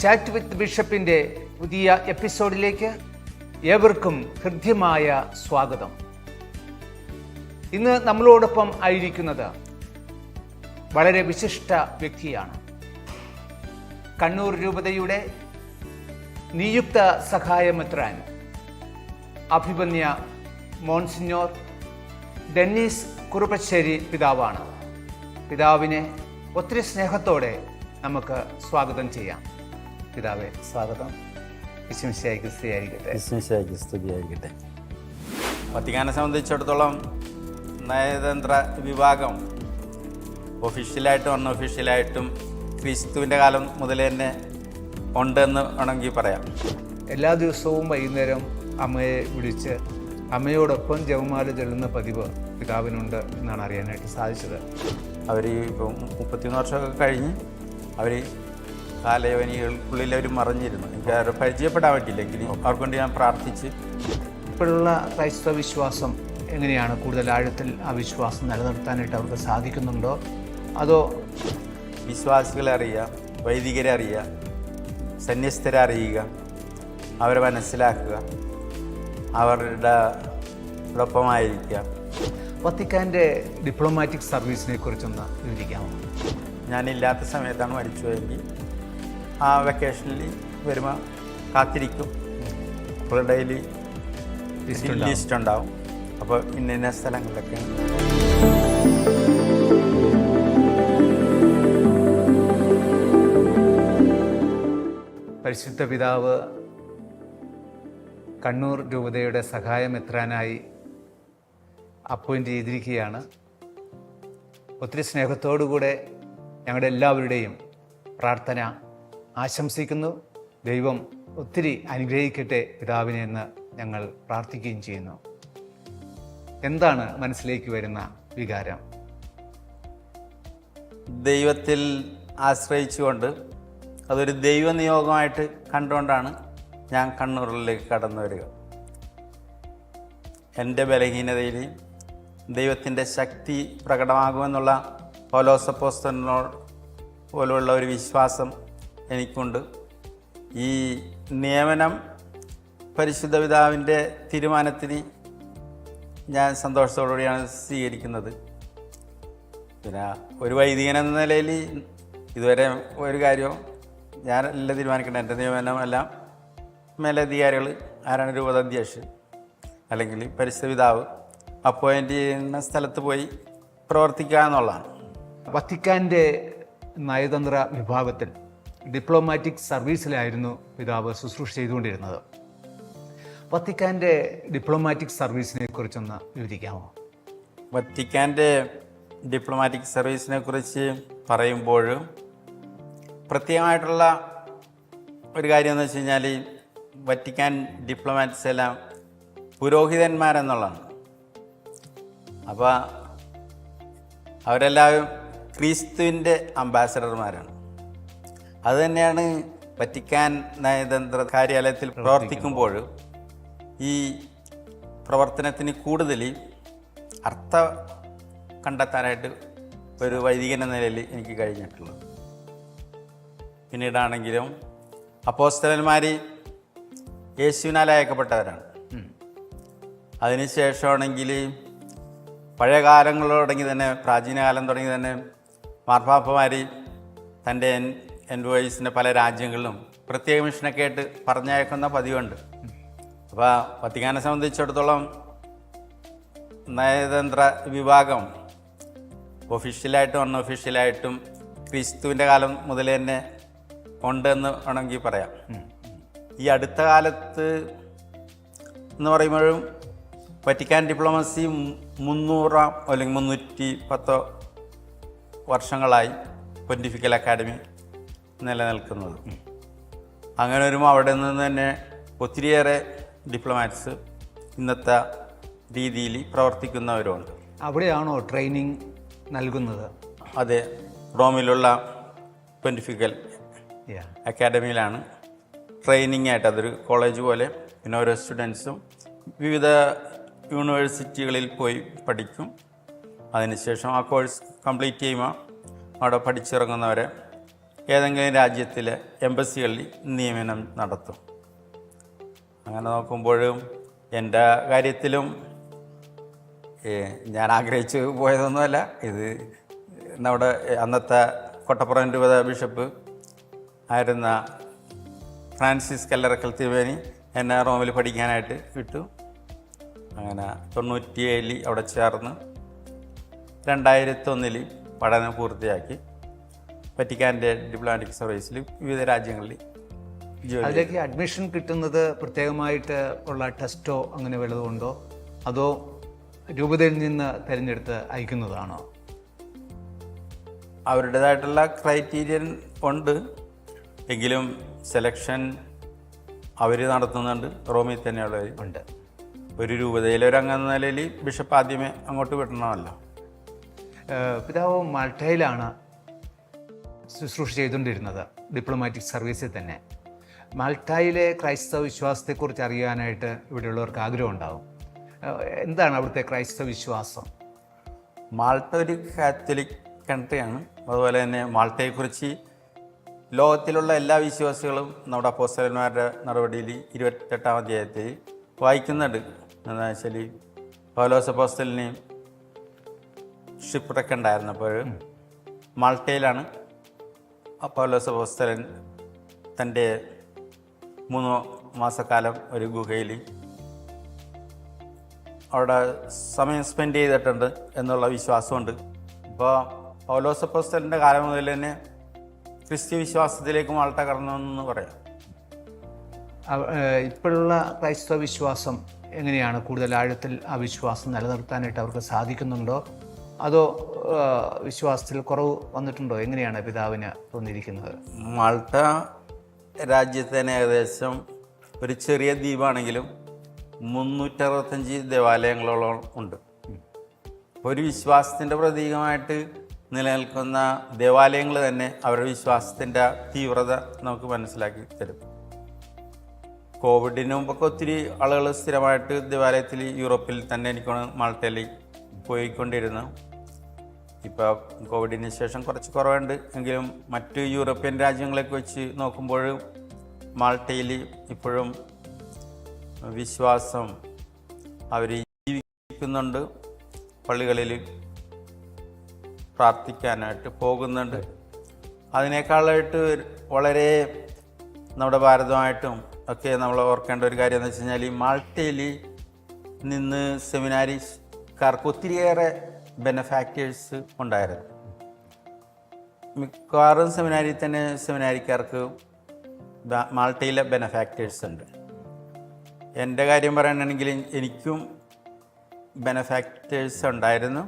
Chat with ബിഷപ്പിന്റെ പുതിയ എപ്പിസോഡിലേക്ക് ഏവർക്കും ഹൃദ്യമായ സ്വാഗതം. ഇന്ന് നമ്മളോടൊപ്പം ആയിരിക്കുന്നത് വളരെ വിശിഷ്ട വ്യക്തിയാണ്. കണ്ണൂർ രൂപതയുടെ നിയുക്ത സഹായമെത്രാൻ അഭിമന്യ മോൺസിഞ്ഞോർ ഡെന്നീസ് കുറുപ്പശ്ശേരി പിതാവാണ്. പിതാവിനെ ഒത്തിരി സ്നേഹത്തോടെ നമുക്ക് സ്വാഗതം ചെയ്യാം. പിതാവെ സ്വാഗതം. സ്ത്രീയായിരിക്കട്ടെ സ്തുതിയായിരിക്കട്ടെ വത്തിക്കാനെ സംബന്ധിച്ചിടത്തോളം നയതന്ത്ര വിഭാഗം ഒഫീഷ്യലായിട്ടും അൺഒഫീഷ്യലായിട്ടും ക്രിസ്തുവിന്റെ കാലം മുതൽ തന്നെ ഉണ്ടെന്ന് വേണമെങ്കിൽ പറയാം. എല്ലാ ദിവസവും വൈകുന്നേരം അമ്മയെ വിളിച്ച് അമ്മയോടൊപ്പം ജവമാല ചെല്ലുന്ന പതിവ് പിതാവിനുണ്ട് എന്നാണ് അറിയാനായിട്ട് സാധിച്ചത്. അവർ ഇപ്പം മുപ്പത്തിയൊന്ന് വർഷമൊക്കെ കഴിഞ്ഞ് അവർ കാലയവനികൾക്കുള്ളിൽ അവർ മറിഞ്ഞിരുന്നു. എനിക്ക് അവരെ പരിചയപ്പെടാൻ പറ്റില്ല എങ്കിലും അവർക്ക് വേണ്ടി ഞാൻ പ്രാർത്ഥിച്ച്. ഇപ്പോഴുള്ള ക്രൈസ്തവ വിശ്വാസം എങ്ങനെയാണ്? കൂടുതൽ ആഴത്തിൽ ആ വിശ്വാസം നിലനിർത്താനായിട്ട് അവർക്ക് സാധിക്കുന്നുണ്ടോ? അതോ വിശ്വാസികളെ അറിയുക വൈദികരെ അറിയുക സന്യസ്തരെ അറിയുക അവരെ മനസ്സിലാക്കുക അവരുടെ ഒപ്പമായിരിക്കുക. വത്തിക്കാന്റെ ഡിപ്ലോമാറ്റിക് സർവീസിനെ കുറിച്ചൊന്ന് വിവരിക്കാമോ? ഞാനില്ലാത്ത സമയത്താണ് മരിച്ചുപോയെങ്കിൽ ആ വെക്കേഷനിൽ വരുമ്പോൾ കാത്തിരിക്കും. അപ്പോൾ ഡെയിലി. ലിസ്റ്റ് ഉണ്ടാവും. അപ്പോൾ ഇന്ന ഇന്ന സ്ഥലങ്ങളിലൊക്കെ പരിശുദ്ധ പിതാവ് കണ്ണൂർ രൂപതയുടെ സഹായം സഹായമെത്രാനായി അപ്പോയിന്റ് ചെയ്തിരിക്കുകയാണ്. ഒത്തിരി സ്നേഹത്തോടുകൂടെ ഞങ്ങളുടെ എല്ലാവരുടെയും പ്രാർത്ഥന ആശംസിക്കുന്നു. ദൈവം ഒത്തിരി അനുഗ്രഹിക്കട്ടെ പിതാവിനെ എന്ന് ഞങ്ങൾ പ്രാർത്ഥിക്കുകയും ചെയ്യുന്നു. എന്താണ് മനസ്സിലേക്ക് വരുന്ന വികാരം? ദൈവത്തിൽ ആശ്രയിച്ചുകൊണ്ട് അതൊരു ദൈവനിയോഗമായിട്ട് കണ്ടുകൊണ്ടാണ് ഞാൻ കണ്ണൂരിലേക്ക് കടന്നു വരിക. എന്റെ ബലഹീനതയിൽ ദൈവത്തിന്റെ ശക്തി പ്രകടമാകുമെന്നുള്ള പോലോസപ്പോസ്തനോട് പോലുള്ള ഒരു വിശ്വാസം എനിക്കുണ്ട്. ഈ നിയമനം പരിശുദ്ധ പിതാവിന്റെ തീരുമാനത്തിന് ഞാൻ സന്തോഷത്തോടുകൂടിയാണ് സ്വീകരിക്കുന്നത്. പിന്നെ ഒരു വൈദികൻ എന്ന നിലയിൽ ഇതുവരെ ഒരു കാര്യവും ഞാൻ എല്ലാം തീരുമാനിക്കേണ്ട എന്റെ നിയമനമെല്ലാം മേലധികാരികൾ ആരാണ് രൂപത അധ്യക്ഷൻ അല്ലെങ്കിൽ പരിശുദ്ധ പിതാവ് അപ്പോയിന്റ് ചെയ്യുന്ന സ്ഥലത്ത് പോയി പ്രവർത്തിക്കുക എന്നുള്ളതാണ് വത്തിക്കാന്റെ നയതന്ത്ര വിഭാഗത്തിൽ ഡിപ്ലോമാറ്റിക് സർവീസിലായിരുന്നു പിതാവ് ശുശ്രൂഷ ചെയ്തുകൊണ്ടിരുന്നത്. വത്തിക്കാന്റെ ഡിപ്ലോമാറ്റിക് സർവീസിനെ കുറിച്ചൊന്ന് വിവരിക്കാമോ? വത്തിക്കാന്റെ ഡിപ്ലോമാറ്റിക് സർവീസിനെ കുറിച്ച് പറയുമ്പോൾ പ്രത്യേകമായിട്ടുള്ള ഒരു കാര്യം എന്ന് വെച്ച് കഴിഞ്ഞാൽ വത്തിക്കാൻ ഡിപ്ലോമാറ്റ്സ് എല്ലാം പുരോഹിതന്മാരെന്നുള്ളതാണ്. അപ്പോൾ അവരെല്ലാവരും ക്രിസ്തുവിന്റെ അംബാസഡർമാരാണ് അതുതന്നെയാണ് വറ്റിക്കാൻ നയതന്ത്ര കാര്യാലയത്തിൽ പ്രവർത്തിക്കുമ്പോൾ ഈ പ്രവർത്തനത്തിന് കൂടുതൽ അർത്ഥ കണ്ടെത്താനായിട്ട് ഒരു വൈദികൻ എന്ന നിലയിൽ എനിക്ക് കഴിഞ്ഞിട്ടുള്ളത്. പിന്നീടാണെങ്കിലും അപ്പോസ്തലന്മാർ യേശുവിനാൽ അയക്കപ്പെട്ടവരാണ് അതിനുശേഷമാണെങ്കിൽ പഴയ കാലങ്ങളിൽ തുടങ്ങി തന്നെ പ്രാചീനകാലം തുടങ്ങി തന്നെ മാർപ്പാപ്പമാർ തന്റെ എൻവോയ്സിന്റെ പല രാജ്യങ്ങളിലും പ്രത്യേക മിഷനൊക്കെ ആയിട്ട് പറഞ്ഞയക്കുന്ന പതിവുണ്ട്. അപ്പോൾ വത്തിക്കാനെ സംബന്ധിച്ചിടത്തോളം നയതന്ത്ര വിഭാഗം ഒഫീഷ്യലായിട്ടും അൺഒഫീഷ്യലായിട്ടും ക്രിസ്തുവിന്റെ കാലം മുതൽ തന്നെ ഉണ്ടെന്ന് വേണമെങ്കിൽ പറയാം. ഈ അടുത്ത കാലത്ത് എന്ന് പറയുമ്പോഴും വറ്റിക്കാൻ ഡിപ്ലോമസി മുന്നൂറാം അല്ലെങ്കിൽ മുന്നൂറ്റി പത്തോ വർഷങ്ങളായി പൊന്റിഫിക്കൽ അക്കാഡമി നിലനിൽക്കുന്നത്. അങ്ങനെ വരുമ്പോൾ അവിടെ നിന്ന് തന്നെ ഒത്തിരിയേറെ ഡിപ്ലോമാറ്റ്സ് ഇന്നത്തെ രീതിയിൽ പ്രവർത്തിക്കുന്നവരുണ്ട്. അവിടെയാണോ ട്രെയിനിങ് നൽകുന്നത്? അതെ റോമിലുള്ള പെന്റിഫിക്കൽ. അക്കാഡമിയിലാണ് ട്രെയിനിങ് ആയിട്ട് അതൊരു കോളേജ് പോലെ പിന്നെ ഓരോ സ്റ്റുഡൻസും വിവിധ യൂണിവേഴ്സിറ്റികളിൽ പോയി പഠിക്കും. അതിനുശേഷം ആ കോഴ്സ് കംപ്ലീറ്റ് ചെയ്യുമ്പോൾ അവിടെ പഠിച്ചിറങ്ങുന്നവരെ ഏതെങ്കിലും രാജ്യത്തിലെ എംബസികളിൽ നിയമനം നടത്തും. അങ്ങനെ നോക്കുമ്പോഴും എന്റെ കാര്യത്തിലും ഞാൻ ആഗ്രഹിച്ച് പോയതൊന്നുമല്ല. ഇത് നമ്മുടെ അന്നത്തെ കൊട്ടപ്പുറം രൂപത ബിഷപ്പ് ആയിരുന്ന ഫ്രാൻസിസ് കല്ലറക്കൽ തിരുവേനി എന്നെ റോമിൽ പഠിക്കാനായിട്ട് വിട്ടു. അങ്ങനെ തൊണ്ണൂറ്റിയേഴിൽ അവിടെ ചേർന്ന് രണ്ടായിരത്തൊന്നിൽ പഠനം പൂർത്തിയാക്കി. വറ്റിക്കാന്റെ ഡിപ്ലോമാറ്റിക് സർവീസിൽ വിവിധ രാജ്യങ്ങളിൽ അതിലേക്ക് അഡ്മിഷൻ കിട്ടുന്നത് പ്രത്യേകമായിട്ട് ഉള്ള ടെസ്റ്റോ അങ്ങനെ വല്ലതുകൊണ്ടോ അതോ രൂപതയിൽ നിന്ന് തിരഞ്ഞെടുത്ത് അയക്കുന്നതാണോ? അവരുടേതായിട്ടുള്ള ക്രൈറ്റീരിയൻ ഉണ്ട്. എങ്കിലും സെലക്ഷൻ അവർ നടത്തുന്നുണ്ട്. റോമിൽ തന്നെയുള്ളവർ ഉണ്ട്. ഒരു രൂപതയിലെ ഒരു അംഗം നിലയിൽ ബിഷപ്പ് ആദ്യമേ അങ്ങോട്ട് വിടണമല്ലോ. പിതാവ് മാൾട്ടയിലാണ് ശുശ്രൂഷ ചെയ്തുകൊണ്ടിരുന്നത് ഡിപ്ലോമാറ്റിക് സർവീസിൽ തന്നെ. മാൾട്ടായിലെ ക്രൈസ്തവ വിശ്വാസത്തെക്കുറിച്ച് അറിയാനായിട്ട് ഇവിടെയുള്ളവർക്ക് ആഗ്രഹം ഉണ്ടാവും എന്താണ് അവിടുത്തെ ക്രൈസ്തവ വിശ്വാസം? മാൾട്ട ഒരു കാത്തലിക് കൺട്രിയാണ്. അതുപോലെ തന്നെ മാൾട്ടയെക്കുറിച്ച് ലോകത്തിലുള്ള എല്ലാ വിശ്വാസികളും നമ്മുടെ അപ്പോസ്റ്റലന്മാരുടെ നടപടിയിൽ ഇരുപത്തെട്ടാം അധ്യായത്തിൽ വായിക്കുന്നുണ്ട്. എന്താ വെച്ചാൽ പൗലോസ് അപ്പോസ്റ്റലിനെയും ഷിപ്പ് ഉണ്ടായിരുന്നപ്പോൾ മാൾട്ടയിലാണ് അപ്പോസ്റ്റലൻ തന്റെ മൂന്ന് മാസക്കാലം ഒരു ഗുഹയിൽ അവിടെ സമയം സ്പെൻഡ് ചെയ്തിട്ടുണ്ട് എന്നുള്ള വിശ്വാസമുണ്ട്. ഇപ്പോൾ പൗലോസപ്പോസ്റ്റലിന്റെ കാലം മുതൽ തന്നെ ക്രിസ്ത്യ വിശ്വാസത്തിലേക്ക് വളർത്ത കടന്നു പറയാം. ഇപ്പോഴുള്ള ക്രൈസ്തവ വിശ്വാസം എങ്ങനെയാണ്? കൂടുതൽ ആഴത്തിൽ ആ വിശ്വാസം നിലനിർത്താനായിട്ട് അവർക്ക് സാധിക്കുന്നുണ്ടോ? അതോ വിശ്വാസത്തിൽ കുറവ് വന്നിട്ടുണ്ടോ? എങ്ങനെയാണ് പിതാവിന് തോന്നിയിരിക്കുന്നത്? മാൾട്ട രാജ്യത്തിന് ഏകദേശം ഒരു ചെറിയ ദ്വീപാണെങ്കിലും മുന്നൂറ്ററുപത്തഞ്ച് ദേവാലയങ്ങളോളം ഉണ്ട്. ഒരു വിശ്വാസത്തിന്റെ പ്രതീകമായിട്ട് നിലനിൽക്കുന്ന ദേവാലയങ്ങൾ തന്നെ അവരുടെ വിശ്വാസത്തിന്റെ തീവ്രത നമുക്ക് മനസ്സിലാക്കി തരും. കോവിഡിന് മുമ്പൊക്കെ ഒത്തിരി ആളുകൾ സ്ഥിരമായിട്ട് ദേവാലയത്തിൽ യൂറോപ്പിൽ തന്നെ എനിക്ക് മാൾട്ടയിൽ പോയിക്കൊണ്ടിരുന്നു. ഇപ്പോൾ കോവിഡിന് ശേഷം കുറച്ച് കുറവുണ്ട്. എങ്കിലും മറ്റ് യൂറോപ്യൻ രാജ്യങ്ങളൊക്കെ വെച്ച് നോക്കുമ്പോൾ മാൾട്ടയിൽ ഇപ്പോഴും വിശ്വാസം അവർ ജീവിക്കുന്നുണ്ട്. പള്ളികളിൽ പ്രാർത്ഥിക്കാനായിട്ട് പോകുന്നുണ്ട്. അതിനേക്കാളായിട്ട് വളരെ നമ്മുടെ ഭാരതമായിട്ടും ഒക്കെ നമ്മൾ ഓർക്കേണ്ട ഒരു കാര്യം എന്ന് വെച്ച് കഴിഞ്ഞാൽ ഈ മാൾട്ടയിൽ നിന്ന് സെമിനാരിക്കാർക്ക് ഒത്തിരിയേറെ ബെനഫാക്റ്റേഴ്സ് ഉണ്ടായിരുന്നു. മിക്കവാറും സെമിനാരിൽ തന്നെ സെമിനാരിക്കാർക്ക് മാൾട്ടയിലെ ബെനഫാക്റ്റേഴ്സ് ഉണ്ട്. എന്റെ കാര്യം പറയുകയാണെങ്കിൽ എനിക്കും ബെനഫാക്റ്റേഴ്സ് ഉണ്ടായിരുന്നു.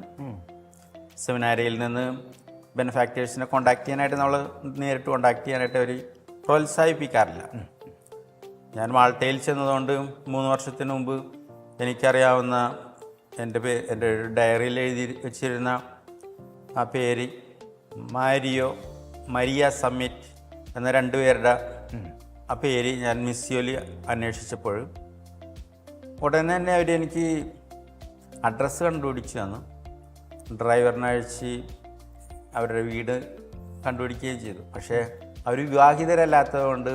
സെമിനാരിയിൽ നിന്ന് ബെനഫാക്റ്റേഴ്സിനെ കോണ്ടാക്ട് ചെയ്യാനായിട്ട് നമ്മൾ നേരിട്ട് കോണ്ടാക്ട് ചെയ്യാനായിട്ട് അവർ പ്രോത്സാഹിപ്പിക്കാറില്ല. ഞാൻ മാൾട്ടയിൽ ചെന്നതുകൊണ്ട് മൂന്ന് വർഷത്തിന് മുമ്പ് എനിക്കറിയാവുന്ന എന്റെ പേ എന്റെ ഡയറിയിൽ എഴുതി വെച്ചിരുന്ന ആ പേര് മാരിയോ മരിയ സമ്മിറ്റ് എന്ന രണ്ടുപേരുടെ ആ പേര് ഞാൻ മിസ്സിയോലി അന്വേഷിച്ചപ്പോൾ ഉടനെ തന്നെ അവർ എനിക്ക് അഡ്രസ്സ് കണ്ടുപിടിച്ച് തന്നു. ഡ്രൈവറിനെ അഴിച്ച് അവരുടെ വീട് കണ്ടുപിടിക്കുകയും ചെയ്തു. പക്ഷേ അവർ വിവാഹിതരല്ലാത്തത് കൊണ്ട്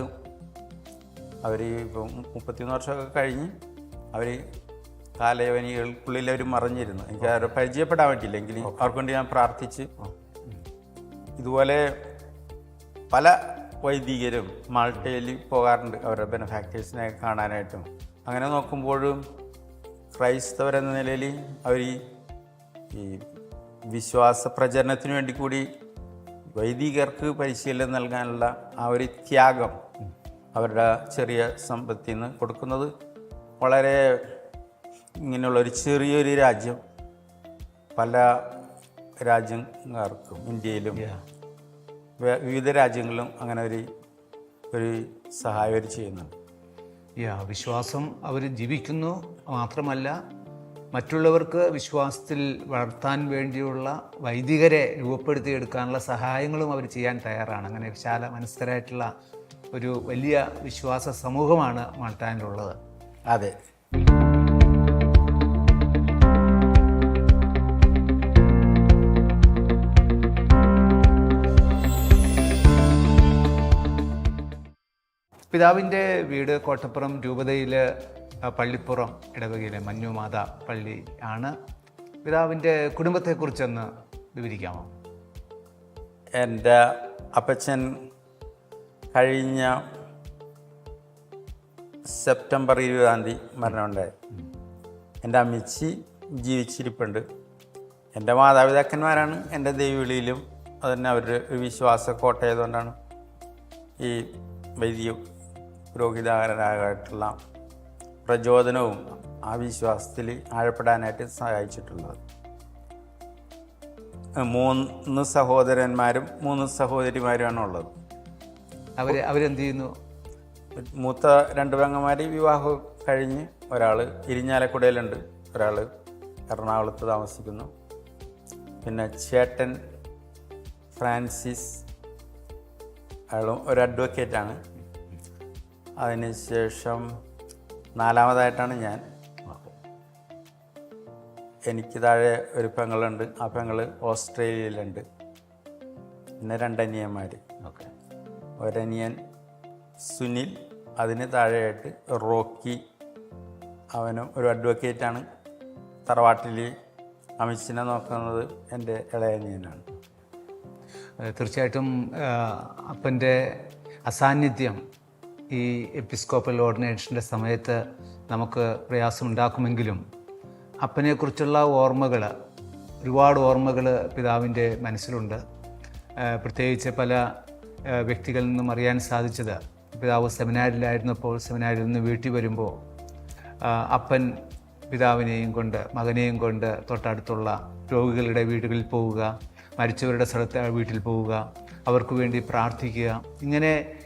അവർ ഇപ്പം മുപ്പത്തിമൂന്ന് വർഷമൊക്കെ കഴിഞ്ഞ് അവർ കാലയവനികൾക്കുള്ളിൽ അവർ മറിഞ്ഞിരുന്നു. എനിക്ക് അവരെ പരിചയപ്പെടാൻ പറ്റില്ലെങ്കിൽ അവർക്കൊണ്ട് ഞാൻ പ്രാർത്ഥിച്ച് ഇതുപോലെ പല വൈദികരും മാൾട്ടയിൽ പോകാറുണ്ട്. അവരുടെ ബെനഫാക്ടേഴ്സിനെ കാണാനായിട്ടും. അങ്ങനെ നോക്കുമ്പോഴും ക്രൈസ്തവരെന്ന നിലയിൽ അവർ ഈ വിശ്വാസ പ്രചരണത്തിന് വേണ്ടി കൂടി വൈദികർക്ക് പരിശീലനം നൽകാനുള്ള ആ ഒരു ത്യാഗം അവരുടെ ചെറിയ സമ്പത്തിൽ നിന്ന് കൊടുക്കുന്നത് വളരെ ഇങ്ങനെയുള്ള ഒരു ചെറിയൊരു രാജ്യം പല രാജ്യങ്ങൾക്കും ഇന്ത്യയിലും വിവിധ രാജ്യങ്ങളിലും അങ്ങനെ ഒരു ഒരു സഹായം അവർ ചെയ്യുന്നുണ്ട്. യാ വിശ്വാസം അവർ ജീവിക്കുന്നു മാത്രമല്ല മറ്റുള്ളവർക്ക് വിശ്വാസത്തിൽ വളർത്താൻ വേണ്ടിയുള്ള വൈദികരെ രൂപപ്പെടുത്തിയെടുക്കാനുള്ള സഹായങ്ങളും അവർ ചെയ്യാൻ തയ്യാറാണ്. അങ്ങനെ വിശാല മനസ്കരായിട്ടുള്ള ഒരു വലിയ വിശ്വാസ സമൂഹമാണ് മാൾട്ടാനിലുള്ളത്. അതെ. പിതാവിന്റെ വീട് കോട്ടപ്പുറം രൂപതയിൽ പള്ളിപ്പുറം ഇടവകയിലെ മഞ്ഞുമാത പള്ളി ആണ്. പിതാവിന്റെ കുടുംബത്തെക്കുറിച്ചൊന്ന് വിവരിക്കാമോ? എന്റെ അപ്പച്ചൻ കഴിഞ്ഞ സെപ്റ്റംബർ ഇരുപതാം തീയതി മരണമുണ്ടായി. എന്റെ അമ്മച്ചി ജീവിച്ചിരിപ്പുണ്ട്. എന്റെ മാതാപിതാക്കന്മാരാണ് എന്റെ ദൈവവിളിയിലും അതുതന്നെ അവരുടെ വിശ്വാസ കോട്ടയതുകൊണ്ടാണ് ഈ വൈദിക പുരോഹിതരായിട്ടുള്ള പ്രചോദനവും ആ വിശ്വാസത്തിൽ ആഴപ്പെടാനായിട്ട് സഹായിച്ചിട്ടുള്ളത്. മൂന്ന് സഹോദരന്മാരും മൂന്ന് സഹോദരിമാരുമാണ് ഉള്ളത്. അവർ അവരെന്ത് ചെയ്യുന്നു? മൂത്ത രണ്ട് പെങ്ങന്മാർ വിവാഹം കഴിഞ്ഞ് ഒരാൾ ഇരിഞ്ഞാലക്കുടയിലുണ്ട്. ഒരാൾ എറണാകുളത്ത് താമസിക്കുന്നു. പിന്നെ ചേട്ടൻ ഫ്രാൻസിസ് അയാളും ഒരു അഡ്വക്കേറ്റാണ് അതിനുശേഷം നാലാമതായിട്ടാണ് ഞാൻ. എനിക്ക് താഴെ ഒരു പെങ്ങളുണ്ട്. ആ പെങ്ങൾ ഓസ്ട്രേലിയയിലുണ്ട്. പിന്നെ രണ്ടനിയന്മാർ ഓക്കെ. ഒരനിയൻ സുനിൽ അതിന് താഴെയായിട്ട് റോക്കി. അവനും ഒരു അഡ്വക്കേറ്റാണ്. തറവാട്ടിൽ അമിച്ചിനെ നോക്കുന്നത് എന്റെ ഇളയനിയനാണ്. തീർച്ചയായിട്ടും അപ്പന്റെ അസാന്നിധ്യം ഈ എപ്പിസ്കോപ്പൽ ഓർഡിനേഷന്റെ സമയത്ത് നമുക്ക് പ്രയാസമുണ്ടാക്കുമെങ്കിലും അപ്പനെക്കുറിച്ചുള്ള ഓർമ്മകൾ ഒരുപാട് ഓർമ്മകൾ പിതാവിന്റെ മനസ്സിലുണ്ട്. പ്രത്യേകിച്ച് പല വ്യക്തികളിൽ നിന്നും അറിയാൻ സാധിച്ചത് പിതാവ് സെമിനാരിലായിരുന്നപ്പോൾ സെമിനാരിൽ നിന്ന് വീട്ടിൽ വരുമ്പോൾ അപ്പൻ പിതാവിനെയും കൊണ്ട് മകനെയും കൊണ്ട് തൊട്ടടുത്തുള്ള രോഗികളുടെ വീടുകളിൽ പോവുക മരിച്ചവരുടെ സ്ഥലത്ത് വീട്ടിൽ പോവുക അവർക്ക് വേണ്ടി പ്രാർത്ഥിക്കുക ഇങ്ങനെ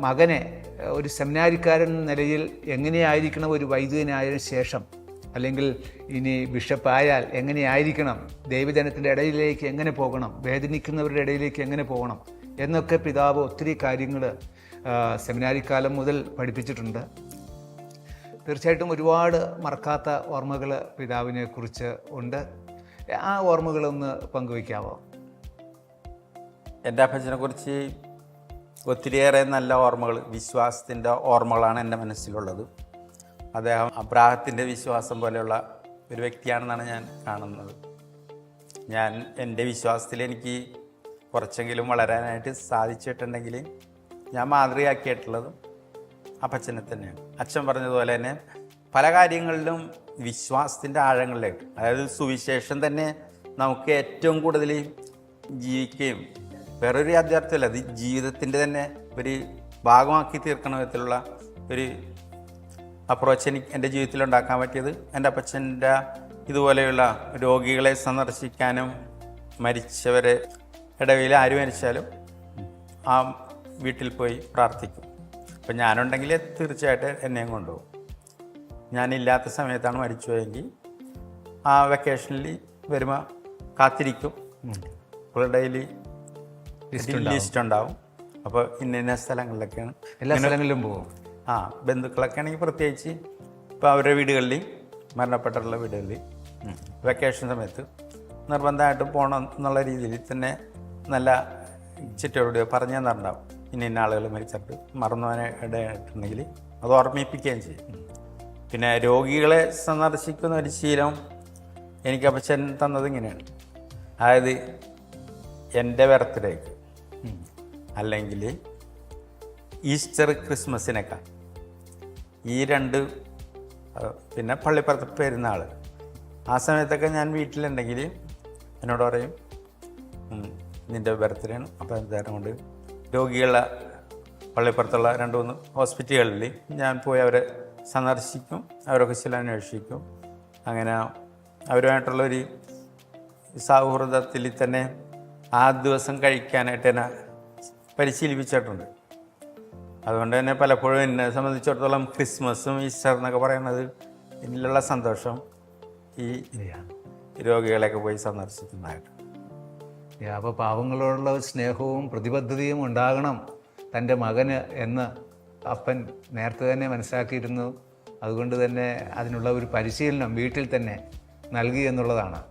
മകനെ ഒരു സെമിനാരിക്കാരൻ എന്ന നിലയിൽ എങ്ങനെയായിരിക്കണം ഒരു വൈദികനായതിനു ശേഷം? അല്ലെങ്കിൽ ഇനി ബിഷപ്പായാൽ എങ്ങനെയായിരിക്കണം? ദൈവജനത്തിന്റെ ഇടയിലേക്ക് എങ്ങനെ പോകണം? വേദനിക്കുന്നവരുടെ ഇടയിലേക്ക് എങ്ങനെ പോകണം? എന്നൊക്കെ പിതാവ് ഒത്തിരി കാര്യങ്ങൾ സെമിനാരിക്കാലം മുതൽ പഠിപ്പിച്ചിട്ടുണ്ട്. തീർച്ചയായിട്ടും ഒരുപാട് മറക്കാത്ത ഓർമ്മകൾ പിതാവിനെ കുറിച്ച് ഉണ്ട്. ആ ഓർമ്മകളൊന്ന് പങ്കുവയ്ക്കാവോ? എന്റെ അപ്പച്ചനെ കുറിച്ച് ഒത്തിരിയേറെ നല്ല ഓർമ്മകൾ വിശ്വാസത്തിന്റെ ഓർമ്മകളാണ് എന്റെ മനസ്സിലുള്ളത്. അദ്ദേഹം അബ്രാഹത്തിന്റെ വിശ്വാസം പോലെയുള്ള ഒരു വ്യക്തിയാണെന്നാണ് ഞാൻ കാണുന്നത്. ഞാൻ എന്റെ വിശ്വാസത്തിൽ എനിക്ക് കുറച്ചെങ്കിലും വളരാനായിട്ട് സാധിച്ചിട്ടുണ്ടെങ്കിൽ ഞാൻ മാതൃകയാക്കിയിട്ടുള്ളതും അപ്പച്ചനെ തന്നെയാണ്. അച്ഛൻ പറഞ്ഞതുപോലെ തന്നെ പല കാര്യങ്ങളിലും വിശ്വാസത്തിന്റെ ആഴങ്ങളിലേക്ക് അതായത് സുവിശേഷം തന്നെ നമുക്ക് ഏറ്റവും കൂടുതൽ ജീവിക്കുകയും വേറൊരു യാഥാർത്ഥ്യമല്ല അത് ജീവിതത്തിന്റെ തന്നെ ഒരു ഭാഗമാക്കി തീർക്കണ വിധത്തിലുള്ള ഒരു അപ്രോച്ച് എനിക്ക് എന്റെ ജീവിതത്തിൽ ഉണ്ടാക്കാൻ പറ്റിയത്. എന്റെ അപ്പച്ചന്റെ ഇതുപോലെയുള്ള രോഗികളെ സന്ദർശിക്കാനും മരിച്ചവരെ ഇടവേല ആര് മരിച്ചാലും ആ വീട്ടിൽ പോയി പ്രാർത്ഥിക്കും. അപ്പം ഞാനുണ്ടെങ്കിൽ തീർച്ചയായിട്ടും എന്നെയും കൊണ്ടുപോകും. ഞാനില്ലാത്ത സമയത്താണ് മരിച്ചുപോയെങ്കിൽ ആ വെക്കേഷനിൽ വരുമ്പോൾ കാത്തിരിക്കും. ഡെയിലി ലിസ്റ്റ് ഉണ്ടാവും. അപ്പോൾ ഇന്ന ഇന്ന സ്ഥലങ്ങളിലൊക്കെയാണ്. എല്ലാ സ്ഥലങ്ങളിലും പോകും ആ ബന്ധുക്കളൊക്കെ ആണെങ്കിൽ പ്രത്യേകിച്ച് ഇപ്പോൾ അവരുടെ വീടുകളിൽ മരണപ്പെട്ടിട്ടുള്ള വീടുകളിൽ വെക്കേഷൻ സമയത്ത് നിർബന്ധമായിട്ടും പോകണം എന്നുള്ള രീതിയിൽ തന്നെ നല്ല ചുറ്റോട് പറഞ്ഞു തന്നിട്ടുണ്ടാവും. ഇന്ന ഇന്ന ആളുകൾ മരിച്ചിട്ട് മറന്നുവാനായിട്ടുണ്ടെങ്കിൽ അത് ഓർമ്മിപ്പിക്കുകയും ചെയ്യും. പിന്നെ രോഗികളെ സന്ദർശിക്കുന്ന ഒരു ശീലം എനിക്ക് അപ്പച്ചൻ തന്നത് ഇങ്ങനെയാണ്. അതായത് എന്റെ ബർത്ത്ഡേക്ക് അല്ലെങ്കിൽ ഈസ്റ്റർ ക്രിസ്മസിനൊക്കെ ഈ രണ്ട് പിന്നെ പള്ളിപ്പുറത്ത് പെരുന്നാൾ ആ സമയത്തൊക്കെ ഞാൻ വീട്ടിലുണ്ടെങ്കിൽ എന്നോട് പറയും "ഉം, നിന്റെ ബർത്ത്ഡേ ആണ്. അപ്പോൾ എന്തായാലും കൊണ്ട് രോഗികളെ പള്ളിപ്പുറത്തുള്ള രണ്ട് മൂന്ന് ഹോസ്പിറ്റലുകളിൽ ഞാൻ പോയി അവരെ സന്ദർശിക്കും അവരൊക്കെ ചില അന്വേഷിക്കും. അങ്ങനെ അവരുമായിട്ടുള്ളൊരു സൗഹൃദത്തിൽ തന്നെ ആ ദിവസം കഴിക്കാനായിട്ട് എന്നെ പരിശീലിപ്പിച്ചിട്ടുണ്ട്. അതുകൊണ്ട് തന്നെ പലപ്പോഴും എന്നെ സംബന്ധിച്ചിടത്തോളം ക്രിസ്മസും ഈസ്റ്റർ എന്നൊക്കെ പറയുന്നത് ഇതിലുള്ള സന്തോഷം ഈ രോഗികളെയൊക്കെ പോയി സന്ദർശിക്കുന്നതായിട്ട്. അപ്പോൾ പാവങ്ങളോടുള്ള സ്നേഹവും പ്രതിബദ്ധതയും ഉണ്ടാകണം തന്റെ മകന് എന്ന് അപ്പൻ നേരത്തെ തന്നെ മനസ്സിലാക്കിയിരുന്നു. അതുകൊണ്ട് തന്നെ അതിനുള്ള ഒരു പരിശീലനം വീട്ടിൽ തന്നെ നൽകി എന്നുള്ളതാണ്.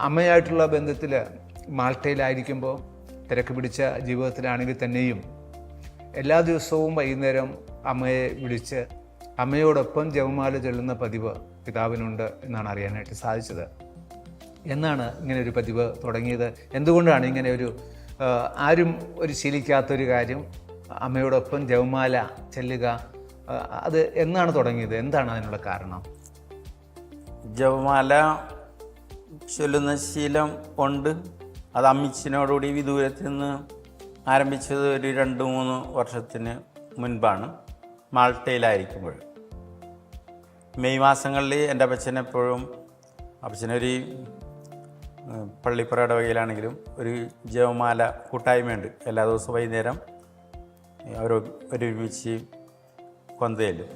അമ്മയായിട്ടുള്ള ബന്ധത്തിൽ മാൾട്ടയിലായിരിക്കുമ്പോൾ തിരക്ക് പിടിച്ച ജീവിതത്തിലാണെങ്കിൽ തന്നെയും എല്ലാ ദിവസവും വൈകുന്നേരം അമ്മയെ വിളിച്ച് അമ്മയോടൊപ്പം ജവമാല ചൊല്ലുന്ന പതിവ് പിതാവിനുണ്ട് എന്നാണ് അറിയാനായിട്ട് സാധിച്ചത്. എന്നാണ് ഇങ്ങനെ ഒരു പതിവ് തുടങ്ങിയത്? എന്തുകൊണ്ടാണ് ഇങ്ങനെ ഒരു ആരും ഒരു ശീലിക്കാത്തൊരു കാര്യം അമ്മയോടൊപ്പം ജവമാല ചെല്ലുക അത് എന്നാണ് തുടങ്ങിയത്? എന്താണ് അതിനുള്ള കാരണം? ജവമാല ചൊല്ലുന്ന ശീലം ഉണ്ട്. അത് അമ്മിച്ചിനോടുകൂടി വിദൂരത്തിൽ നിന്ന് ആരംഭിച്ചത് ഒരു രണ്ട് മൂന്ന് വർഷത്തിന് മുൻപാണ്. മാൾട്ടയിലായിരിക്കുമ്പോൾ. മെയ് മാസങ്ങളിൽ എന്റെ അപ്പച്ചൻ എപ്പോഴും അപ്പച്ചനൊരു പള്ളിപ്പുറയുടെ വകയിലാണെങ്കിലും ഒരു ജപമാല കൂട്ടായ്മയുണ്ട്. എല്ലാ ദിവസവും വൈകുന്നേരം അവർ ഒരുമിച്ച് കൊന്തയിലും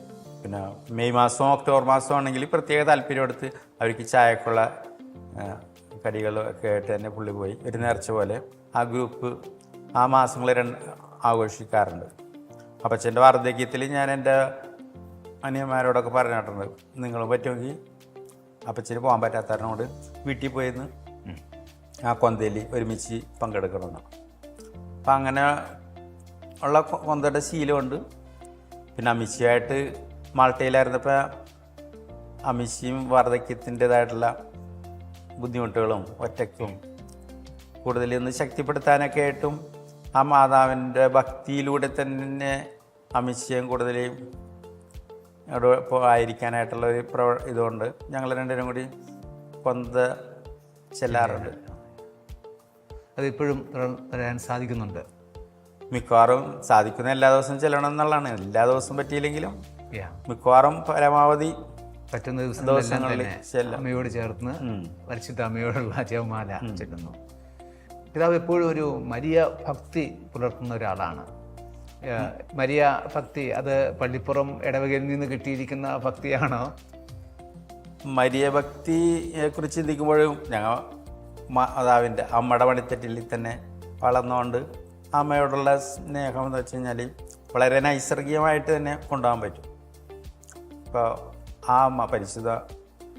പിന്നെ മെയ് മാസവും ഒക്ടോബർ മാസവും ആണെങ്കിൽ പ്രത്യേക താല്പര്യം എടുത്ത് അവർക്ക് ചായക്കുള്ള കടികളൊക്കെ ആയിട്ട് തന്നെ പുള്ളി പോയി. ഒരു നേർച്ച പോലെ ആ ഗ്രൂപ്പ് ആ മാസങ്ങൾ രണ്ട് ആഘോഷിക്കാറുണ്ട്. അപ്പച്ചന്റെ വാർദ്ധക്യത്തിൽ ഞാൻ എന്റെ അനിയന്മാരോടൊക്കെ പറഞ്ഞിട്ടുണ്ട് നിങ്ങളും പറ്റുമെങ്കിൽ അപ്പച്ചന് പോകാൻ പറ്റാത്തവരോട് വീട്ടിൽ പോയിന്ന് ആ കൊന്തയിൽ ഒരുമിച്ച് പങ്കെടുക്കണമെന്ന്. അപ്പം അങ്ങനെ ഉള്ള കൊന്തയുടെ ശീലമുണ്ട്. പിന്നെ അമിച്ചിയായിട്ട് മാൾട്ടയിലായിരുന്നപ്പോൾ അമിച്ചിയും വാർദ്ധക്യത്തിന്റെതായിട്ടുള്ള ബുദ്ധിമുട്ടുകളും ഒറ്റയ്ക്കും. കൂടുതൽ ഒന്ന് ശക്തിപ്പെടുത്താനൊക്കെ ആയിട്ടും ആ മാതാവിന്റെ ഭക്തിയിലൂടെ തന്നെ അമിച്ചിയും കൂടുതൽ അവിടെ ഇപ്പോൾ ആയിരിക്കാനായിട്ടുള്ള ഒരു പ്രവ ഇതുകൊണ്ട് ഞങ്ങൾ രണ്ടുപേരും കൂടി കൊന്ത ചെല്ലാറുണ്ട്. അതിപ്പോഴും വരാൻ സാധിക്കുന്നുണ്ട്. മിക്കവാറും സാധിക്കുന്ന എല്ലാ ദിവസവും ചെല്ലണം എന്നുള്ളതാണ്. എല്ലാ ദിവസവും പറ്റിയില്ലെങ്കിലും മിക്കവാറും പരമാവധി പറ്റുന്ന ദിവസങ്ങളെല്ലാം ദിവസങ്ങളിൽ തന്നെ അമ്മയോട് ചേർന്ന് പരിശുദ്ധ അമ്മയോടുള്ള ജവമാല ചെല്ലുന്നു. പിതാവ് എപ്പോഴും ഒരു മരിയ ഭക്തി പുലർത്തുന്ന ഒരാളാണ്. മരിയ ഭക്തി അത് പള്ളിപ്പുറം ഇടവകയിൽ നിന്ന് കിട്ടിയിരിക്കുന്ന ഭക്തിയാണോ? മരിയ ഭക്തിയെ കുറിച്ച് ചിന്തിക്കുമ്പോഴും ഞങ്ങൾ മാതാവിന്റെ അമ്മയുടെ പണിത്തെറ്റിൽ തന്നെ വളർന്നുകൊണ്ട് അമ്മയോടുള്ള സ്നേഹം എന്ന് വെച്ച് കഴിഞ്ഞാൽ വളരെ നൈസർഗികമായിട്ട് തന്നെ കൊണ്ടുപോകാൻ പറ്റും. ഇപ്പോൾ ആ അമ്മ പരിശുദ്ധ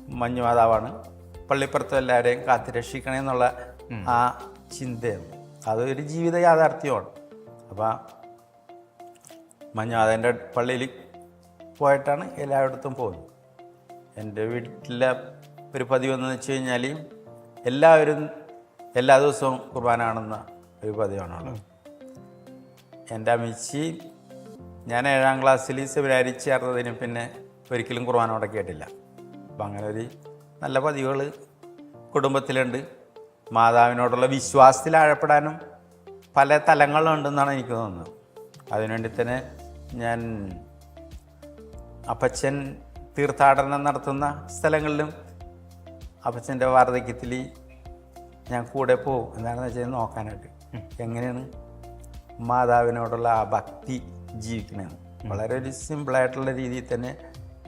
മഞ്ഞു മാതാവാണ്. പള്ളിപ്പുറത്ത് എല്ലാവരെയും കാത്തുരക്ഷിക്കണേ എന്നുള്ള ആ ചിന്തയാണ്. അതൊരു ജീവിത യാഥാർത്ഥ്യമാണ്. അപ്പോൾ മഞ്ഞുമാതാവിന്റെ പള്ളിയിൽ പോയിട്ടാണ് എല്ലായിടത്തും പോകുന്നത്. എന്റെ വീട്ടിലെ ഒരു പതിവ് എന്ന് വെച്ച് കഴിഞ്ഞാൽ എല്ലാവരും എല്ലാ ദിവസവും കുർബാന കാണുന്ന ഒരു പതിവാണുള്ളത്. എന്റെ അമ്മച്ചി ഞാൻ ഏഴാം ക്ലാസ്സിൽ സെമിനാരി ചേർന്നതിന് പിന്നെ ഒരിക്കലും കുർബാന മുടക്കിയിട്ടില്ല അപ്പം അങ്ങനെ ഒരു നല്ല പതിവുകൾ കുടുംബത്തിലുണ്ട്. മാതാവിനോടുള്ള വിശ്വാസത്തിൽ ആഴപ്പെടാനും പല തലങ്ങളുണ്ടെന്നാണ് എനിക്ക് തോന്നുന്നത്. അതിനുവേണ്ടി തന്നെ ഞാൻ അപ്പച്ചൻ തീർത്ഥാടനം നടത്തുന്ന സ്ഥലങ്ങളിലും അപ്പച്ചന്റെ വാർദ്ധക്യത്തിൽ ഞാൻ കൂടെ പോകും. എന്താണെന്ന് വെച്ചാൽ നോക്കാനായിട്ട്. എങ്ങനെയാണ് മാതാവിനോടുള്ള ആ ഭക്തി ജീവിക്കണമെന്ന് വളരെ ഒരു സിമ്പിളായിട്ടുള്ള രീതിയിൽ തന്നെ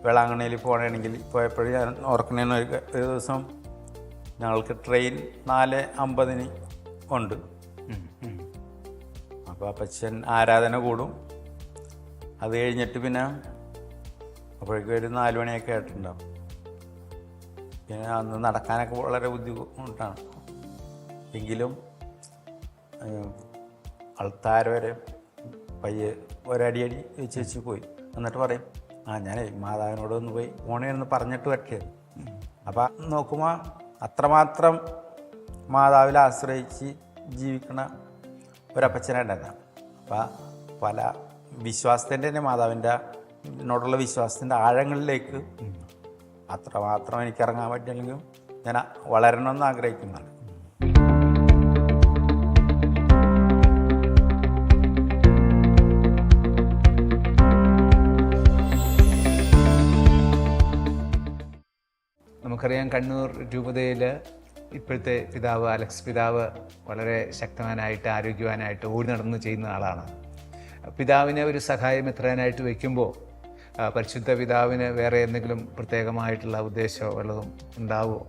വേളാങ്കണ്ണിയിൽ പോകണമെങ്കിൽ പോയപ്പോഴും ഞാൻ ഓർക്കണേന്ന് ഒരു ഒരു ദിവസം ഞങ്ങൾക്ക് ട്രെയിൻ നാല് അമ്പതിന് ഉണ്ട്. അപ്പോൾ അപ്പച്ചൻ ആരാധന കൂടും. അത് കഴിഞ്ഞിട്ട് പിന്നെ അപ്പോഴേക്കും ഒരു നാല് മണിയൊക്കെ ആയിട്ടുണ്ടാവും. പിന്നെ അന്ന് നടക്കാനൊക്കെ വളരെ ബുദ്ധിമുട്ടാണ്. എങ്കിലും അൾത്താര വരെ പയ്യെ ഒരടിയടി വെച്ച് വെച്ച് പോയി. എന്നിട്ട് പറയും ആ ഞാനേ മാതാവിനോട് ഒന്ന് പോയി ഓണയെന്ന് പറഞ്ഞിട്ട് പറ്റിയത് അപ്പം നോക്കുമ്പോൾ അത്രമാത്രം മാതാവിൽ ആശ്രയിച്ച് ജീവിക്കണ ഒരപ്പച്ചനായിട്ടാണ് അപ്പം പല വിശ്വാസത്തിന്റെ തന്നെ മാതാവിന്റെ എന്നോടുള്ള വിശ്വാസത്തിന്റെ ആഴങ്ങളിലേക്ക് അത്രമാത്രം എനിക്കിറങ്ങാൻ പറ്റില്ലെങ്കിലും ഞാൻ വളരണമെന്ന് ആഗ്രഹിക്കുന്നതാണ് നമുക്കറിയാം കണ്ണൂർ രൂപതയിൽ ഇപ്പോഴത്തെ പിതാവ് അലക്സ് പിതാവ് വളരെ ശക്തവാനായിട്ട് ആരോഗ്യവാനായിട്ട് ഓടി നടന്ന് ചെയ്യുന്ന ആളാണ്. പിതാവിനെ ഒരു സഹായം എത്രയാനായിട്ട് വയ്ക്കുമ്പോൾ പരിശുദ്ധ പിതാവിന് വേറെ എന്തെങ്കിലും പ്രത്യേകമായിട്ടുള്ള ഉദ്ദേശമോ വല്ലതും ഉണ്ടാവുമോ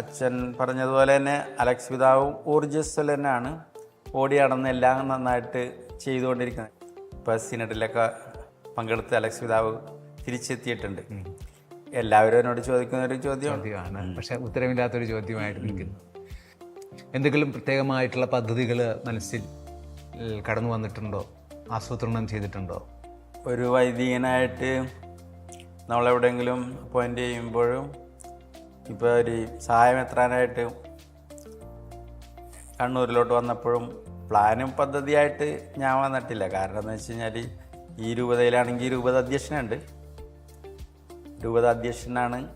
അച്ഛൻ പറഞ്ഞതുപോലെ തന്നെ അലക്സ് പിതാവും ഊർജസ്വലനാണ്. ഓടി നടന്ന് എല്ലാം നന്നായിട്ട് ചെയ്തുകൊണ്ടിരിക്കുന്നത്. ഇപ്പോൾ സിനഡിലൊക്കെ പങ്കെടുത്ത് അലക്സ് പിതാവ് തിരിച്ചെത്തിയിട്ടുണ്ട്. എല്ലാവരും എന്നോട് ചോദിക്കുന്ന ഒരു ചോദ്യം ചോദ്യമാണ്. പക്ഷെ ഉത്തരമില്ലാത്തൊരു ചോദ്യമായിട്ട് നിൽക്കുന്നു. എന്തെങ്കിലും പ്രത്യേകമായിട്ടുള്ള പദ്ധതികൾ മനസ്സിൽ കടന്നു വന്നിട്ടുണ്ടോ? ആസൂത്രണം ചെയ്തിട്ടുണ്ടോ? ഒരു വൈദികനായിട്ട് നമ്മളെവിടെയെങ്കിലും പോയിന്റ് ചെയ്യുമ്പോഴും ഇപ്പോൾ ഒരു സഹായം എത്താനായിട്ട് കണ്ണൂരിലോട്ട് വന്നപ്പോഴും പ്ലാനും പദ്ധതിയായിട്ട് ഞാൻ വന്നിട്ടില്ല. കാരണം എന്ന് വെച്ച് കഴിഞ്ഞാൽ ഈ രൂപതയിലാണെങ്കിൽ രൂപത അധ്യക്ഷനുണ്ട്. രൂപത അധ്യക്ഷനാണ്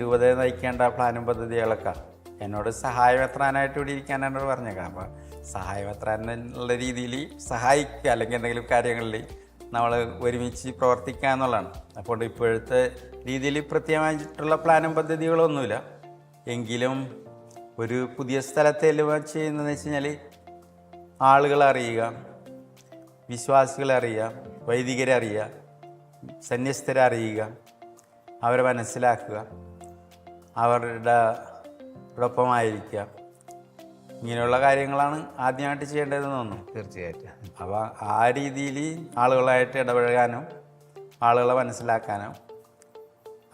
രൂപതയെ നയിക്കേണ്ട പ്ലാനും പദ്ധതികളൊക്കെ. എന്നോട് സഹായം എത്രാനായിട്ട് ഇവിടെ ഇരിക്കാൻ എന്നോട് പറഞ്ഞേക്കാം. അപ്പോൾ സഹായം എത്താൻ എന്നുള്ള രീതിയിൽ സഹായിക്കുക അല്ലെങ്കിൽ എന്തെങ്കിലും കാര്യങ്ങളിൽ നമ്മൾ ഒരുമിച്ച് പ്രവർത്തിക്കുക എന്നുള്ളതാണ്. അപ്പോൾ ഇപ്പോഴത്തെ രീതിയിൽ പ്രത്യേകമായിട്ടുള്ള പ്ലാനും പദ്ധതികളൊന്നുമില്ല. എങ്കിലും ഒരു പുതിയ സ്ഥലത്തെ ചെയ്യുന്നതെന്ന് വെച്ച് കഴിഞ്ഞാൽ ആളുകളെ അറിയുക വിശ്വാസികളെ അറിയുക വൈദികരെ അറിയുക സന്യസ്തരെ അറിയുക അവരെ മനസ്സിലാക്കുക അവരുടെ ഒപ്പമായിരിക്കുക. ഇങ്ങനെയുള്ള കാര്യങ്ങളാണ് ആദ്യമായിട്ട് ചെയ്യേണ്ടതെന്ന് തോന്നുന്നു. തീർച്ചയായിട്ടും. അപ്പോൾ ആ രീതിയിൽ ആളുകളായിട്ട് ഇടപഴകാനും ആളുകളെ മനസ്സിലാക്കാനോ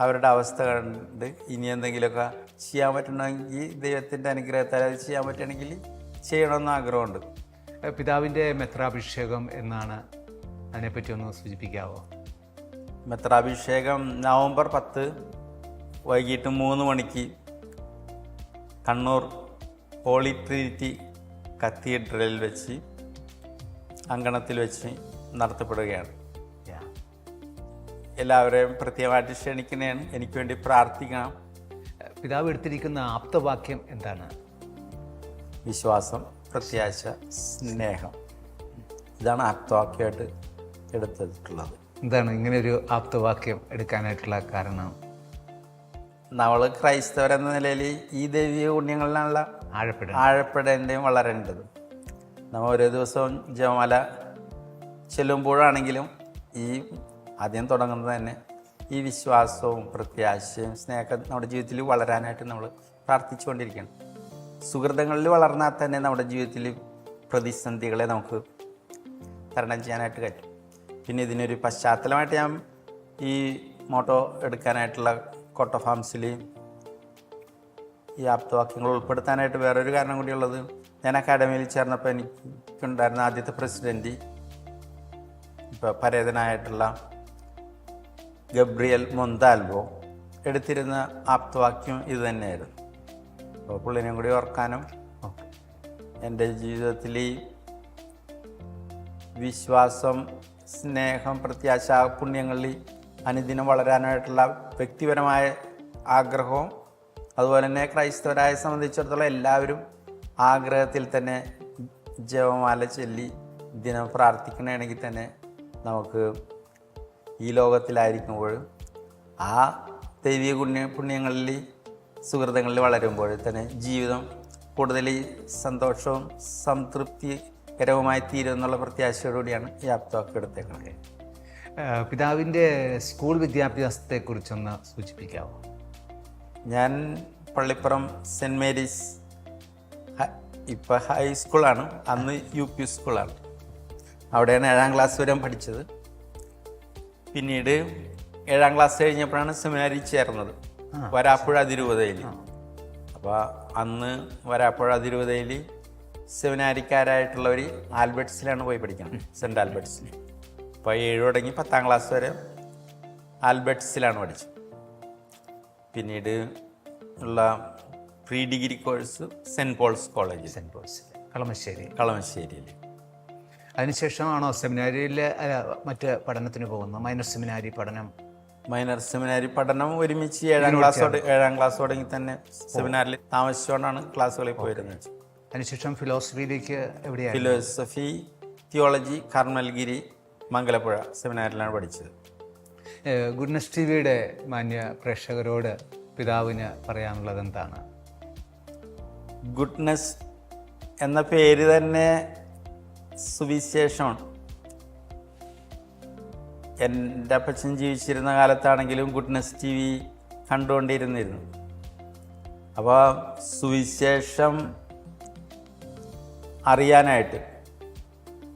അവരുടെ അവസ്ഥ കണ്ട് ഇനി എന്തെങ്കിലുമൊക്കെ ചെയ്യാൻ പറ്റണമെങ്കിൽ ദൈവത്തിന്റെ അനുഗ്രഹത്താൽ അത് ചെയ്യാൻ പറ്റുകയാണെങ്കിൽ ചെയ്യണമെന്ന് ആഗ്രഹമുണ്ട്. പിതാവിന്റെ മെത്രാഭിഷേകം എന്നാണ് അതിനെപ്പറ്റി ഒന്ന് സൂചിപ്പിക്കാവോ? മെത്രാഭിഷേകം നവംബർ പത്ത് വൈകിട്ട് മൂന്ന് മണിക്ക് കണ്ണൂർ ഹോളി ട്രിനിറ്റി കത്തീഡ്രലിൽ വെച്ച് അങ്കണത്തിൽ വെച്ച് നടത്തപ്പെടുകയാണ്. എല്ലാവരെയും പ്രത്യേകമായിട്ട് ക്ഷണിക്കുന്നതാണ്. എനിക്ക് വേണ്ടി പ്രാർത്ഥിക്കണം. പിതാവ് എടുത്തിരിക്കുന്ന ആപ്തവാക്യം എന്താണ്? വിശ്വാസം പ്രത്യാശ സ്നേഹം. ഇതാണ് ആപ്തവാക്യമായിട്ട് എടുത്തിട്ടുള്ളത്. എന്താണ് ഇങ്ങനെ ഒരു ആപ്തവാക്യം എടുക്കാനായിട്ടുള്ള കാരണം? നമ്മൾ ക്രൈസ്തവരെന്ന നിലയിൽ ഈ ദൈവിക പുണ്യങ്ങളിലാണുള്ള ആഴപ്പെടുക ആഴപ്പെടേണ്ടതും വളരേണ്ടതും. നമ്മൾ ഓരോ ദിവസവും ജപമാല ചെല്ലുമ്പോഴാണെങ്കിലും ഈ ആദ്യം തുടങ്ങുന്നത് തന്നെ ഈ വിശ്വാസവും പ്രത്യാശയും സ്നേഹം നമ്മുടെ ജീവിതത്തിൽ വളരാനായിട്ട് നമ്മൾ പ്രാർത്ഥിച്ചുകൊണ്ടിരിക്കണം. സുഹൃതങ്ങളിൽ വളർന്നാൽ തന്നെ നമ്മുടെ ജീവിതത്തിൽ പ്രതിസന്ധികളെ നമുക്ക് തരണം ചെയ്യാനായിട്ട് പറ്റും പിന്നെ ഇതിനൊരു പശ്ചാത്തലമായിട്ട് ഞാൻ ഈ മോട്ടോ എടുക്കാനായിട്ടുള്ള കോട്ട ഫാംസിൽ ഈ ആപ്തവാക്യങ്ങൾ ഉൾപ്പെടുത്താനായിട്ട് വേറൊരു കാരണം കൂടിയുള്ളത് ഞാൻ അക്കാഡമിയിൽ ചേർന്നപ്പോൾ എനിക്കുണ്ടായിരുന്ന ആദ്യത്തെ പ്രസിഡന്റ് ഇപ്പോൾ പരേതനായിട്ടുള്ള ഗബ്രിയൽ മൊന്താൽബോ എടുത്തിരുന്ന ആപ്തവാക്യം ഇത് തന്നെയായിരുന്നു. അപ്പോൾ പുള്ളിനെയും കൂടി ഓർക്കാനും എന്റെ ജീവിതത്തിൽ ഈ വിശ്വാസം സ്നേഹം പ്രത്യാശ പുണ്യങ്ങളിൽ അനുദിനം വളരാനായിട്ടുള്ള വ്യക്തിപരമായ ആഗ്രഹവും അതുപോലെ തന്നെ ക്രൈസ്തവരായ സംബന്ധിച്ചിടത്തോളം എല്ലാവരും ആഗ്രഹത്തിൽ തന്നെ ജപമാല ചൊല്ലി ദിനം പ്രാർത്ഥിക്കണമെങ്കിൽ തന്നെ നമുക്ക് ഈ ലോകത്തിലായിരിക്കുമ്പോഴും ആ ദൈവിക പുണ്യ പുണ്യങ്ങളിൽ സുഹൃതങ്ങളിൽ വളരുമ്പോൾ തന്നെ ജീവിതം കൂടുതൽ സന്തോഷവും സംതൃപ്തികരവുമായി തീരും എന്നുള്ള പ്രത്യാശയോടുകൂടിയാണ് ഈ ആപ്തവാക്യം എടുത്തേക്കുന്നത്. പിതാവിന്റെ സ്കൂൾ വിദ്യാഭ്യാസത്തെക്കുറിച്ചൊന്ന് സൂചിപ്പിക്കാമോ ഞാൻ പള്ളിപ്പുറം സെന്റ് മേരീസ് ഇപ്പം ഹൈസ്കൂളാണ് അന്ന് യു പി സ്കൂളാണ് അവിടെയാണ് ഏഴാം ക്ലാസ് വരെ പഠിച്ചത്. പിന്നീട് ഏഴാം ക്ലാസ് കഴിഞ്ഞപ്പോഴാണ് സെമിനാരി ചേർന്നത്. വരാപ്പുഴ അതിരൂപതയിൽ അപ്പോൾ അന്ന് വരാപ്പുഴ അതിരൂപതയിൽ സെമിനാരിക്കാരായിട്ടുള്ളവർ ആൽബർട്ട്സിലാണ് പോയി പഠിക്കുന്നത് സെന്റ് ആൽബർട്ട്സ്. അപ്പോൾ ഏഴ് തുടങ്ങി പത്താം ക്ലാസ് വരെ ആൽബർട്ട്സിലാണ് പഠിച്ചത്. പിന്നീട് ഉള്ള pre degree course saint Paul's college saint Paul's Kalamassery. കളമശ്ശേരിയിൽ അതിനുശേഷമാണോ സെമിനാരിയിൽ മറ്റ് പഠനത്തിന് പോകുന്നത്? മൈനർ സെമിനാരി പഠനം. മൈനർ സെമിനാരി പഠനം ഒരുമിച്ച് ഏഴാം ക്ലാസ്സോട് ഏഴാം ക്ലാസ് തുടങ്ങി തന്നെ സെമിനാറിൽ താമസിച്ചുകൊണ്ടാണ് ക്ലാസ്സുകളിൽ പോയിരുന്നത്. അതിനുശേഷം ഫിലോസഫിയിലേക്ക് എവിടെയാണ് ഫിലോസഫി തിയോളജി കർമ്മൽഗിരി മംഗലപ്പുഴ സെമിനാറിലാണ് പഠിച്ചത്. ഗുഡ്നസ് ടി വിയുടെ മാന്യ പ്രേക്ഷകരോട് പിതാവിന് പറയാനുള്ളത് എന്താണ്? ഗുഡ്നസ് എന്ന പേര് തന്നെ സുവിശേഷമാണ്. എന്റെ അപ്പച്ചൻ ജീവിച്ചിരുന്ന കാലത്താണെങ്കിലും ഗുഡ്നസ് ടി വി കണ്ടുകൊണ്ടിരുന്നിരുന്നു. അപ്പോൾ സുവിശേഷം അറിയാനായിട്ട്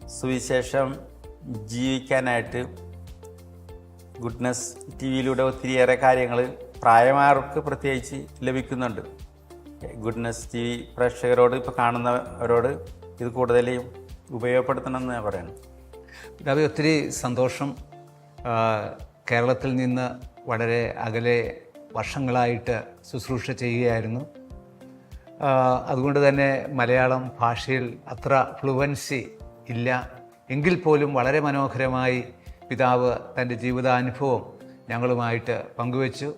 സുവിശേഷം ജീവിക്കാനായിട്ട് ഗുഡ്നസ് ടി വിയിലൂടെ ഒത്തിരിയേറെ കാര്യങ്ങൾ പ്രായമായവർക്ക് പ്രത്യേകിച്ച് ലഭിക്കുന്നുണ്ട്. ഗുഡ്നസ് ടി വി പ്രേക്ഷകരോട് ഇപ്പോൾ കാണുന്നവരോട് ഇത് കൂടുതൽ ഉപയോഗപ്പെടുത്തണമെന്ന് ഞാൻ പറയുന്നു പിതാവ് ഒത്തിരി സന്തോഷം. കേരളത്തിൽ നിന്ന് വളരെ അകലെ വർഷങ്ങളായിട്ട് ശുശ്രൂഷ ചെയ്യുകയായിരുന്നു. അതുകൊണ്ട് തന്നെ മലയാളം ഭാഷയിൽ അത്ര ഫ്ലുവൻസി ഇല്ല. എങ്കിൽ പോലും വളരെ മനോഹരമായി പിതാവ് തന്റെ ജീവിതാനുഭവം ഞങ്ങളുമായിട്ട് പങ്കുവച്ചു.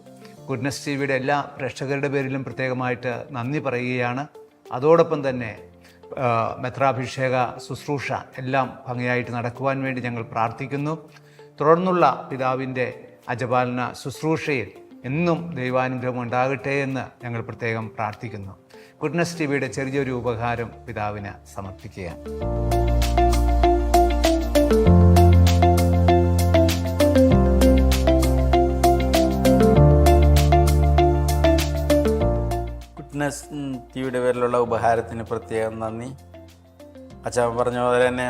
ഗുഡ്നസ് ടി വിയുടെ എല്ലാ പ്രേക്ഷകരുടെ പേരിലും പ്രത്യേകമായിട്ട് നന്ദി പറയുകയാണ്. അതോടൊപ്പം തന്നെ മെത്രാഭിഷേക ശുശ്രൂഷ എല്ലാം ഭംഗിയായിട്ട് നടക്കുവാൻ വേണ്ടി ഞങ്ങൾ പ്രാർത്ഥിക്കുന്നു. തുടർന്നുള്ള പിതാവിന്റെ അജപാലന ശുശ്രൂഷയിൽ എന്നും ദൈവാനുഗ്രഹം ഉണ്ടാകട്ടെ എന്ന് ഞങ്ങൾ പ്രത്യേകം പ്രാർത്ഥിക്കുന്നു. ഗുഡ്നസ് ടി വിയുടെ ചെറിയൊരു ഉപകാരം പിതാവിന് സമർപ്പിക്കുകയാണ്. ഗുഡ്നസ് ടി വിയുടെ പേരിലുള്ള ഉപഹാരത്തിന് പ്രത്യേകം നന്ദി. അച്ഛൻ പറഞ്ഞ പോലെ തന്നെ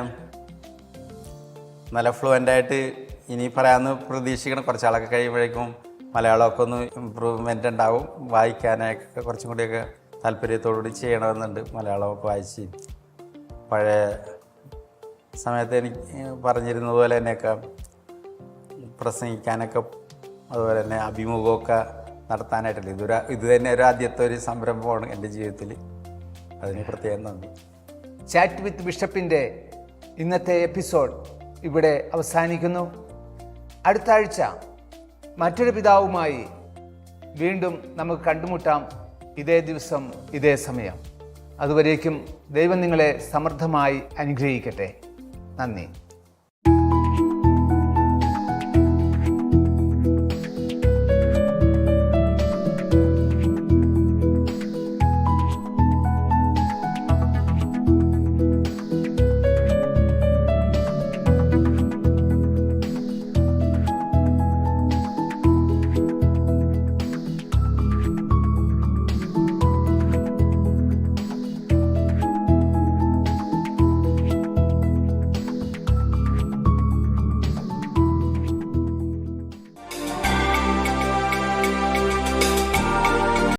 നല്ല ഫ്ലുവന്റായിട്ട് ഇനി പറയാമെന്ന് പ്രതീക്ഷിക്കണം. കുറച്ചാളൊക്കെ കഴിയുമ്പോഴേക്കും മലയാളമൊക്കെ ഒന്ന് ഇമ്പ്രൂവ്മെന്റ് ഉണ്ടാവും. വായിക്കാനൊക്കെ കുറച്ചും കൂടിയൊക്കെ താല്പര്യത്തോടുകൂടി ചെയ്യണമെന്നുണ്ട്. മലയാളമൊക്കെ വായിച്ച്. പഴയ സമയത്ത് എനിക്ക് പറഞ്ഞിരുന്നത് പോലെ തന്നെയൊക്കെ പ്രസംഗിക്കാനൊക്കെ അതുപോലെ തന്നെ അഭിമുഖമൊക്കെ നടത്താനായിട്ടില്ല. ഇതൊരു ഇത് തന്നെ ഒരു ആദ്യത്തെ ഒരു സംരംഭമാണ് എന്റെ ജീവിതത്തിൽ. അതിന് പ്രത്യേകം നന്ദി. ചാറ്റ് വിത്ത് ബിഷപ്പിന്റെ ഇന്നത്തെ എപ്പിസോഡ് ഇവിടെ അവസാനിക്കുന്നു. അടുത്ത ആഴ്ച മറ്റൊരു പിതാവുമായി വീണ്ടും നമുക്ക് കണ്ടുമുട്ടാം. ഇതേ ദിവസം ഇതേ സമയം. അതുവരേക്കും ദൈവം നിങ്ങളെ സമൃദ്ധമായി അനുഗ്രഹിക്കട്ടെ. നന്ദി.